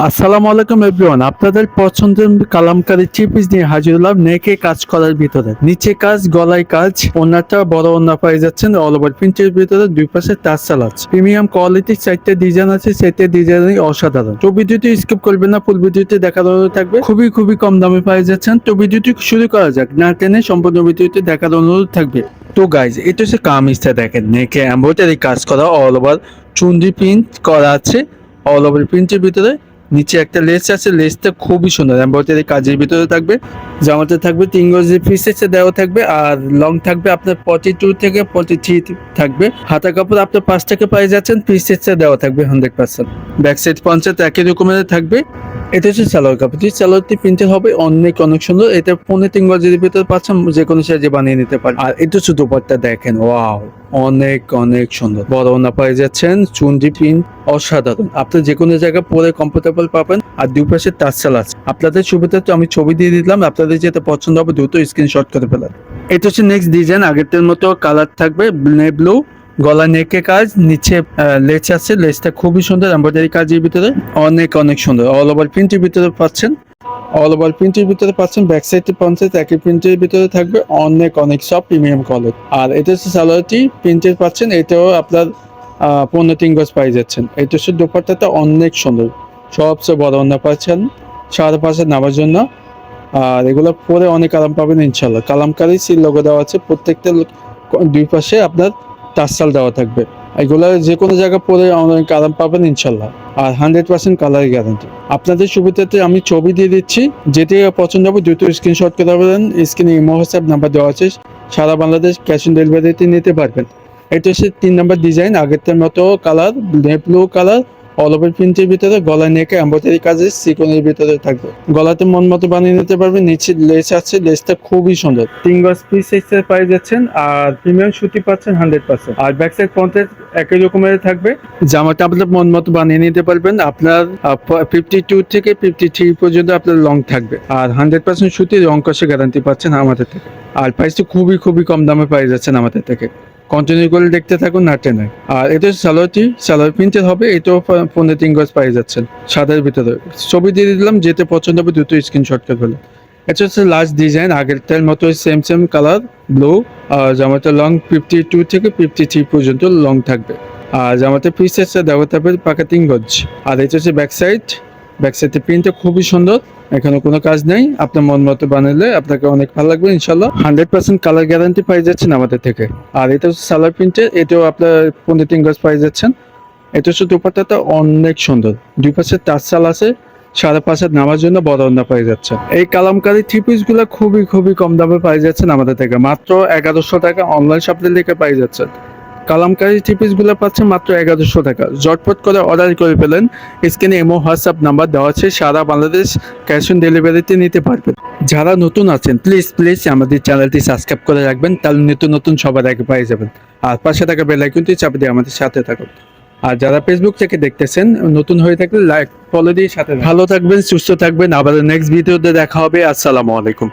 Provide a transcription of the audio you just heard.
আসসালামু আলাইকুম এভরিওয়ান। আপনাদের পছন্দের কালামকারী থ্রি পিস নিয়ে হাজির হলাম নেকে কাজ করার ভিতরে। নিচে কাজ, গলায় কাজ, ওনাটা বড় ওনা পাই যাচ্ছেন অল ওভার প্রিন্টের ভিতরে দুই পাশে টার্সাল আছে প্রিমিয়াম কোয়ালিটির চারটে ডিজাইন আছে, সেটা ডিজাইনই অসাধারণ। তো ভিডিওটি স্কিপ করবেন না, ফুল ভিডিওটি অনুরোধ থাকবে। খুবই খুবই কম দামে পাই যাচ্ছেন। তো ভিডিওটি শুরু করা যাক। না টেনে সম্পূর্ণ ভিডিওটি দেখার অনুরোধ থাকবে। তো গাইজ এটা হচ্ছে কামিজটা দেখেন। নেকে এম্ব্রয়ডারি কাজ করা অল ওভার চুন্ডি প্রিন্ট করা আছে অল ওভার প্রিন্টের ভিতরে। নিচে একটা লেস আছে, লেসটা খুবই সুন্দর। এম্ব্রয়ডারি কাজের ভিতরে থাকবে, জামাতে থাকবে, তিন গজের পিসেসে দেওয়া থাকবে, আর লং থাকবে আপনার ফর্টি টু থেকে ফর্টি থ্রি থাকবে। হাতা কাপড় আপনার পাঁচ টাকা পেয়ে যাচ্ছেন পিসেসে দেওয়া থাকবে হান্ড্রেড পার্সেন্ট ব্যাক সাইড পঞ্চায়েত একই রকমের থাকবে। এটা হচ্ছে সালোয়ার কাপড় এই সালোয়ারটি প্রিন্টের হবে অনেক অনেক সুন্দর। এটা পনেরো তিন গজের ভিতরে পাচ্ছেন যে কোনো সাইজে বানিয়ে নিতে পারেন। আর এটা হচ্ছে দুপাট্টা, দেখেন, ওয়াও, অনেক অনেক সুন্দর। বড় না পেয়ে যাচ্ছেন চুন্ডি প্রিন্ট অসাধারণ। আপনি যে কোনো জায়গায় পরে কমফোর্টেবল পাবেন, আর দুই পাশে টাচসাল আছে। আপনাদের সুবিধা তো আমি ছবি দিয়ে দিলাম, আপনাদের যেটা পছন্দ হবে দ্রুত স্ক্রিনশট করে ফেলেন। এটা হচ্ছে নেক্সট ডিজাইন আগেরটার মতো কালার থাকবে ব্লু গলা নেকে কাজ, নিচে লেচ আছে লেচটা খুবই সুন্দর এমব্রয়ডারি কাজের ভিতরে অনেক অনেক সুন্দর। অল ওভার প্রিন্টের ভিতরে পাচ্ছেন। অল ওভার প্রিন্টের ভিতরে পাচ্ছেন ব্যাক সাইডে পঞ্চায়েত একই প্রিন্টের ভিতরে থাকবে অনেক অনেক সব প্রিমিয়াম কোয়ালিটি আর এটা হচ্ছে সালোয়ারটি প্রিন্টের পাচ্ছেন, এটাও আপনার পনেরো তিন গজ পাই যাচ্ছেন। এটা হচ্ছে দোপাট্টাটা অনেক সুন্দর। সবচেয়ে বড় অন্য পাচ্ছেন সাড়ে পাঁচে নামার জন্য। আর এগুলো পরে অনেক আরাম পাবেন ইনশাল্লাহ কালামকারি সিল লোগো দেওয়া আছে, প্রত্যেকটা দুই পাশে আপনার টাচসাল দেওয়া থাকবে। এগুলো যে কোনো জায়গা পরে আমাদের কালার পাবেন ইনশাল্লাহ। আর হান্ড্রেড পার্সেন্ট কালার গ্যারান্টি আপনাদের সুবিধাতে আমি ছবি দিয়ে দিচ্ছি। যেটি পছন্দ হবে দ্রুত স্ক্রিনশট করে দেবেন। স্ক্রিনে ইমো হোয়াটসঅ্যাপ নাম্বার দেওয়া আছে। সারা বাংলাদেশ ক্যাশ অন ডেলিভারিতে নিতে পারবেন। এটা হচ্ছে তিন নম্বর ডিজাইন আগেরটার মতো colour blue colour all over প্রিন্টের ভিতরে গলায় নেকে এম্ব্রয়ডারি কাজের সিকনের ভিতরে থাকবে। গলাতে মন মতো বানিয়ে নিতে পারবেন নিচে লেস আছে লেসটা খুবই সুন্দর। তিন গজ পিস এক্সের পাই যাচ্ছেন, আর প্রিমিয়াম সুতি পাচ্ছেন হান্ড্রেড পার্সেন্ট আর ব্যাক সাইড পঞ্চায়েত একই রকমের থাকবে। জামাটা আপনার মন মতো বানিয়ে নিতে পারবেন, আপনার ফিফটি টু থেকে ফিফটি থ্রি পর্যন্ত আপনার লং থাকবে। আর হান্ড্রেড পার্সেন্ট সুতি রং কষে গ্যারান্টি পাচ্ছেন আমাদের থেকে। আর প্রাইসটা খুবই খুবই কম দামে পাই যাচ্ছেন আমাদের থেকে। কন্টিনিউ করে দেখতে থাকুন না টেনে আর এটা সালোয়ারটি, সালোয়ার প্রিন্টের হবে এটাও পনেরো তিন গজ পাই যাচ্ছেন, সাদার ভিতরে। ছবি দিয়ে দিলাম, যেতে পছন্দ হবে দুটো স্ক্রিনশট করে ফেলে এটা হচ্ছে লাস্ট ডিজাইন আগেরটার মতো সেম সেম কালার ব্লু আর জামাতে লং ফিফটি টু থেকে ফিফটি থ্রি পর্যন্ত লং থাকবে। আর জামাতে পিসেসটা দেওয়া থাকবে, পাকা তিন গজ। আর এটা হচ্ছে ব্যাক সাইড ব্যাক সাইডে প্রিন্টটা খুবই সুন্দর, এখানে কোনো কাজ নেই। আপনার মন মতো বানালে আপনাকে অনেক ভালো লাগবে, ইনশাল্লাহ। হান্ড্রেড পার্সেন্ট কালার গ্যারান্টি পাই যাচ্ছেন আমাদের থেকে। আর এটা হচ্ছে সালার প্রিন্টের এটাও আপনার পনেরো তিন গজ পাই যাচ্ছেন। এটা হচ্ছে দুপাট্টাটা অনেক সুন্দর। দুই পাশে টাচসাল আছে, সাড়ে পাঁচ হাত নামার জন্য বড় পাই যাচ্ছে। এই কালামকারী থ্রি পিসগুলো খুবই খুবই কম দামে পাই যাচ্ছেন আমাদের থেকে। মাত্র এগারোশো টাকা অনলাইন শপে লিখে পাই যাচ্ছেন। কালামকারী থ্রি পিসগুলো পাচ্ছেন মাত্র এগারোশো টাকা। জটপট করে অর্ডার করে ফেলেন। স্ক্রিনে এমো হোয়াটসঅ্যাপ নাম্বার দেওয়া আছে। সারা বাংলাদেশ ক্যাশ অন ডেলিভারিতে নিতে পারবেন যারা নতুন আছেন প্লিজ প্লিজ আমাদের চ্যানেলটি সাবস্ক্রাইব করে রাখবেন। তাহলে নতুন নতুন সবার আগে পেয়ে যাবেন আর পাশে থাকা বেল আইকনটি চাপ দিয়ে আমাদের সাথে থাকুন। আর যারা ফেসবুক থেকে দেখতেছেন, নতুন হয়ে থাকলে লাইক ফলো দিয়ে সাথে ভালো থাকবেন, সুস্থ থাকবেন। আবার নেক্সট ভিডিওতে দেখা হবে। আসসালামু আলাইকুম।